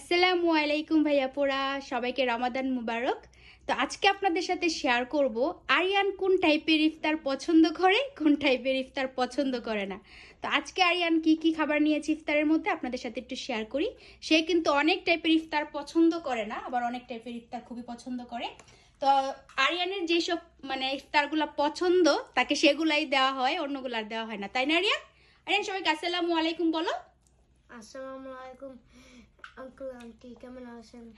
আসসালামু আলাইকুম ভাইয়া পোড়া, সবাইকে রমাদান মুবারক। তো আজকে আপনাদের সাথে শেয়ার করব, আরিয়ান কোন টাইপের ইফতার পছন্দ করে, কোন টাইপের ইফতার পছন্দ করে না। তো আজকে আরিয়ান কি কি খাবার নিয়েছে ইফতারের মধ্যে আপনাদের সাথে একটু শেয়ার করি। সে কিন্তু অনেক টাইপের ইফতার পছন্দ করে না, আবার অনেক টাইপের ইফতার খুবই পছন্দ করে। তো আরিয়ানের যেসব মানে ইফতারগুলো পছন্দ, তাকে সেগুলাই দেওয়া হয়, অন্যগুলো আর দেওয়া হয় না। তাই না আরিয়ান? আরিয়ান সবাইকে আসসালামু আলাইকুম বলো। আসসালামু আলাইকুম। আঙ্কেল, আন্টি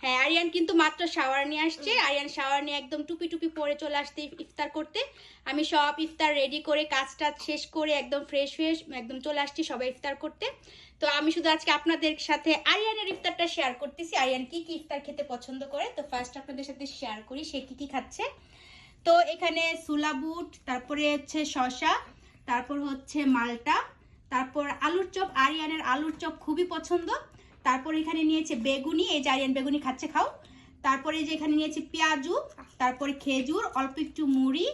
হ্যাঁ আরিয়ান কিন্তু মাত্র শাওয়ার নিয়ে আসছে। আরিয়ান শাওয়ার নিয়ে একদম টুপি টুপি পরে চলে আসতে ইফতার করতে। আমি সব ইফতার রেডি করে কাজ টাজ শেষ করে একদম ফ্রেশ একদম চলে আসছি সবাই ইফতার করতে। তো আমি শুধু আজকে আপনাদের সাথে আরিয়ানের ইফতারটা শেয়ার করতেছি। আরিয়ান কি কি ইফতার খেতে পছন্দ করে? তো ফার্স্ট আপনাদের সাথে শেয়ার করি, সে কি কি খাচ্ছে। তো এখানে সুলাবুট তারপরে হচ্ছে শশা তারপর হচ্ছে মালটা, তারপর আলুর চপ। আরিয়ানের আলুর চপ খুবই পছন্দ। তারপর এখানে নিয়েছে বেগুনি, এই যে আরিয়ান বেগুনি খাচ্ছে, খাও। তারপরে যে এখানে নিয়েছে পেঁয়াজু, তারপরে খেজুর, অল্প একটু মুড়ি,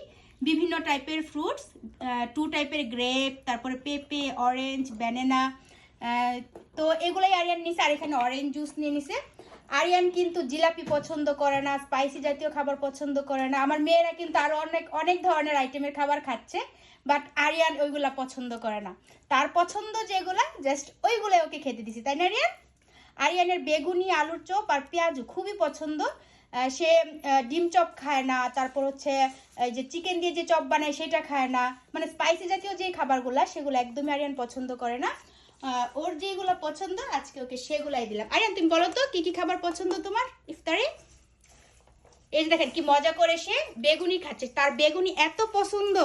বিভিন্ন টাইপের ফ্রুটস টু টাইপের গ্রেপ তারপরে পেঁপে অরেঞ্জ ব্যানানা তো এগুলোই আরিয়ান নিছে, আর এখানে অরেঞ্জ জুস নিয়ে নিছে। আরিয়ান কিন্তু জিলাপি পছন্দ করে না স্পাইসি জাতীয় খাবার পছন্দ করে না। আমার মেয়েরা কিন্তু আরও অনেক অনেক ধরনের আইটেমের খাবার খাচ্ছে বাট আরিয়ান ওইগুলা পছন্দ করে না। তার পছন্দ যেগুলা জাস্ট ওইগুলাই ওকে খেতে দিছি, তাই না আরিয়ান? আরিয়ানের বেগুনি, আলুর চপ আর পেঁয়াজ খুবই পছন্দ। সে ডিম চপ খায় না, তারপর হচ্ছে, এই যে চিকেন দিয়ে যে চপ বানায় সেটা খায় না। মানে স্পাইসি জাতীয় যে খাবারগুলো, সেগুলো একদমই আরিয়ান পছন্দ করে না। ওর যেগুলো পছন্দ, আজকে ওকে সেগুলাই দিলাম। আরিয়ান, তুমি বলো তো, কি কি খাবার পছন্দ তোমার ইফতারে? এই দেখেন, কি মজা করে সে বেগুনি খাচ্ছে। তার বেগুনি এত পছন্দ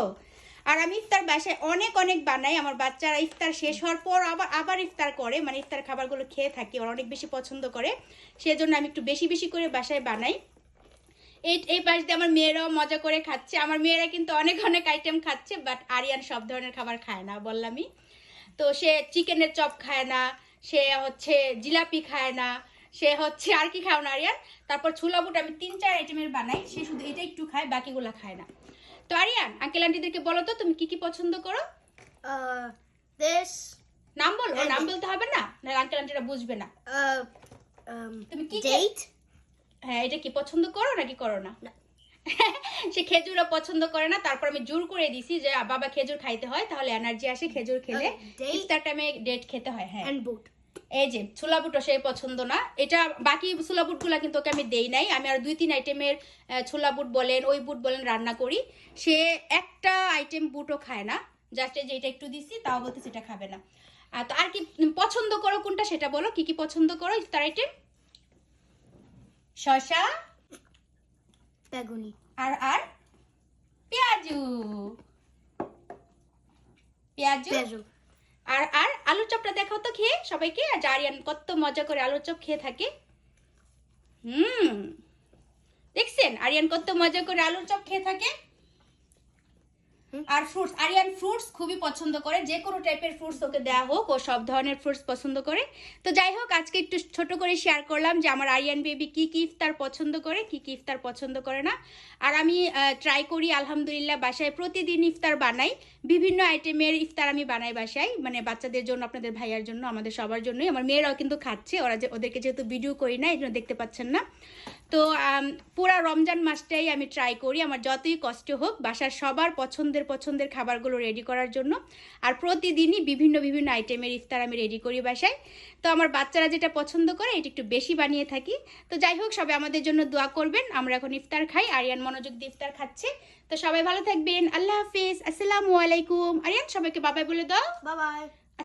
আর আমি ইফতার বাসায় অনেক অনেক বানাই। আমার বাচ্চারা ইফতার শেষ হওয়ার পর আবার আবার ইফতার করে। মানে ইফতার খাবারগুলো খেয়ে থাকে, ওরা অনেক বেশি পছন্দ করে। সেজন্য আমি একটু বেশি বেশি করে বাসায় বানাই। এই এই পাশ দিয়ে আমার মেয়েরাও মজা করে খাচ্ছে। আমার মেয়েরা কিন্তু অনেক অনেক আইটেম খাচ্ছে বাট আরিয়ান সব ধরনের খাবার খায় না, বললামই। তো সে চিকেনের চপ খায় না, সে হচ্ছে জিলাপি খায় না, সে হচ্ছে আর কি খাও না আরিয়ান? তারপর ছোলা বুট আমি তিন, চার আইটেমের বানাই। সে শুধু এটা একটু খায়, বাকিগুলো খায় না। তো আরিয়ান আঙ্কেল আন্টিদেরকে বলো তো তুমি কি কি পছন্দ করো? নাম বলো নাম বলতে হবে না? না আঙ্কেল আন্টিরা বুঝবে না। তুমি কি date? হ্যাঁ এটা কি পছন্দ করো নাকি করো না। সে খেজুরও পছন্দ করে না তারপর আমি জোর করে দিছি যে বাবা খেজুর খাইতে হয় তাহলে এনার্জি আসে খেজুর খেলে? ইফতার টাইমে ডেট খেতে হয় হ্যাঁ। boot এই যে ছোলা বুটও সেই পছন্দ না। এটা বাকি ছোলা বুটগুলো কিন্তু ওকে আমি দেই নাই। আমি আর দুই তিন আইটেমের ছোলা বুট বলেন ওই বুট বলেন রান্না করি। সে একটা আইটেম বুটও খায় না। জাস্ট যে এটা একটু দিছি তাও বলতে সেটা খাবে না। আর তো আর কি পছন্দ করো কোনটা সেটা বলো। কি কি পছন্দ করো ইফতার আইটেম শশা বেগুনি। আর আর? পেঁয়াজু? পেঁয়াজু। আর আর? আলুর চপটা দেখাও তো খেয়ে সবাইকে। আর জারিয়ান কত মজা করে আলুর চপ খেয়ে থাকে। হুম, দেখছেন? আরিয়ান কত মজা করে আলুর চপ খেয়ে থাকে। আর ফ্রুটস আরিয়ান ফ্রুটস খুবই পছন্দ করে যে কোনো টাইপের ফ্রুটস ওকে দেওয়া হোক, ও সব ধরনের ফ্রুটস পছন্দ করে। তো যাই হোক, আজকে একটু ছোট করে শেয়ার করলাম যে আমার আরিয়ান বেবি কি কি ইফতার পছন্দ করে, কি কি ইফতার পছন্দ করে না। আর আমি ট্রাই করি, আলহামদুলিল্লাহ, বাসায় প্রতিদিন ইফতার বানাই। বিভিন্ন আইটেমের ইফতার আমি বানাই বাসায় মানে বাচ্চাদের জন্য, আপনাদের ভাইয়ার জন্য, আমাদের সবার জন্যই। আমার মেয়েরাও কিন্তু খাচ্ছে, ওরা যে, ওদেরকে যেহেতু ভিডিও করি না, এই জন্য দেখতে পাচ্ছেন না। তো পুরা রমজান মাসটাই আমি ট্রাই করি। আমার যতই কষ্ট হোক, বাসার সবার পছন্দের পছন্দের খাবারগুলো রেডি করার জন্য। আর প্রতিদিনই বিভিন্ন বিভিন্ন আইটেমের ইফতার আমি রেডি করি বাসায়। তো, আমার বাচ্চারা যেটা পছন্দ করে, এটা একটু বেশি বানিয়ে থাকি। তো, যাই হোক, সবাই আমাদের জন্য দোয়া করবেন। আমরা এখন ইফতার খাই। আরিয়ান মনোযোগ দিয়ে ইফতার খাচ্ছে। তো, সবাই ভালো থাকবেন। আল্লাহ হাফিজ। আসসালামু আলাইকুম। আরিয়ান, সবাইকে বাবাই বলে দাও। bye